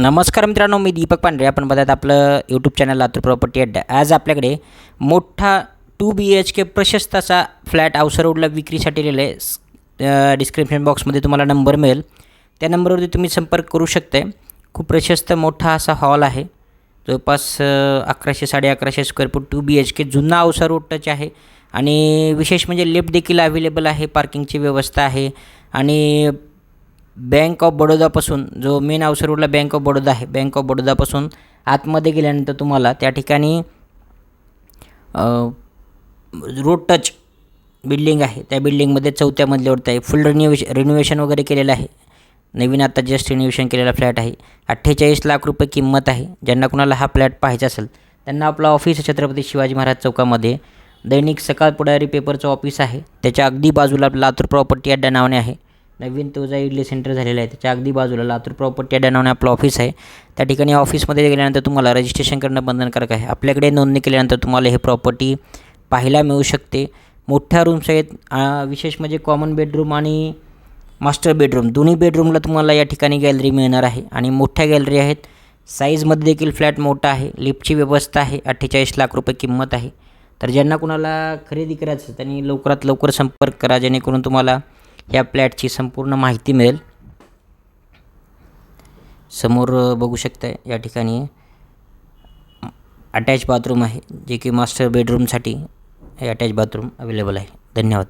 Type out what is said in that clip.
नमस्कार मित्रांनो मी दीपक पांढरे. आपण बघत आपलं यूट्यूब चॅनल लातूर प्रॉपर्टी अड्डा आज आपल्याकडे मोठा टू बी एच के प्रशस्त असा फ्लॅट अवसर रोडला विक्रीसाठी लिहिलं आहे डिस्क्रिप्शन बॉक्समध्ये तुम्हाला नंबर मिळेल. त्या नंबरवरती तुम्ही संपर्क करू शकताय. खूप प्रशस्त मोठा असा हॉल आहे. जवळपास अकराशे साडे अकराशे square feet two B H K जुना अवसर रोड टच आहे. आणि विशेष म्हणजे लिफ्ट देखील अवेलेबल आहे. पार्किंगची व्यवस्था आहे. आणि बँक ऑफ बडोदापासून जो मेन अवसर रोडला बँक ऑफ बडोदा आहे बँक ऑफ बडोदापासून आतमध्ये गेल्यानंतर तुम्हाला त्या ठिकाणी रोड टच बिल्डिंग आहे. त्या बिल्डिंगमध्ये चौथ्या मजल्यावरती आहे. फुल रिन्युवेश रिन्युवेशन वगैरे केलेलं आहे. नवीन आता जस्ट रिन्युवेशन केलेला फ्लॅट आहे. अठ्ठेचाळीस लाख रुपये किंमत आहे. ज्यांना कुणाला हा फ्लॅट पाहायचा असेल त्यांना आपला ऑफिस छत्रपती शिवाजी महाराज चौकामध्ये. दैनिक सकाळ पुढारी पेपरचं ऑफिस आहे. त्याच्या अगदी बाजूला लातूर प्रॉपर्टी अड्डा नावाने आहे. नवीन तुळजा इडली सेंटर झालेलं आहे त्याच्या अगदी बाजूला लातूर प्रॉपर्टी अड्डा नावाने आपलं ऑफिस आहे. त्या ठिकाणी ऑफिसमध्ये गेल्यानंतर तुम्हाला रजिस्ट्रेशन करणं बंधनकारक आहे. आपल्याकडे नोंदणी केल्यानंतर तुम्हाला हे प्रॉपर्टी पाहायला मिळू शकते. मोठ्या रूम्स आहेत विशेष म्हणजे कॉमन बेडरूम आणि मास्टर बेडरूम दोन्ही बेडरूमला तुम्हाला या ठिकाणी गॅलरी मिळणार आहे. आणि मोठ्या गॅलरी आहेत. साईजमध्ये देखील फ्लॅट मोठा आहे. लिफ्टची व्यवस्था आहे. अठ्ठेचाळीस लाख रुपये किंमत आहे. तर ज्यांना कुणाला खरेदी करायचं त्यांनी लवकरात लवकर संपर्क करा. जेणेकरून तुम्हाला या फ्लॅटची संपूर्ण माहिती मिळेल. समोर बघू शकताय या ठिकाणी अटॅच बाथरूम आहे जे की मास्टर बेडरूमसाठी हे अटॅच बाथरूम अवेलेबल आहे. धन्यवाद.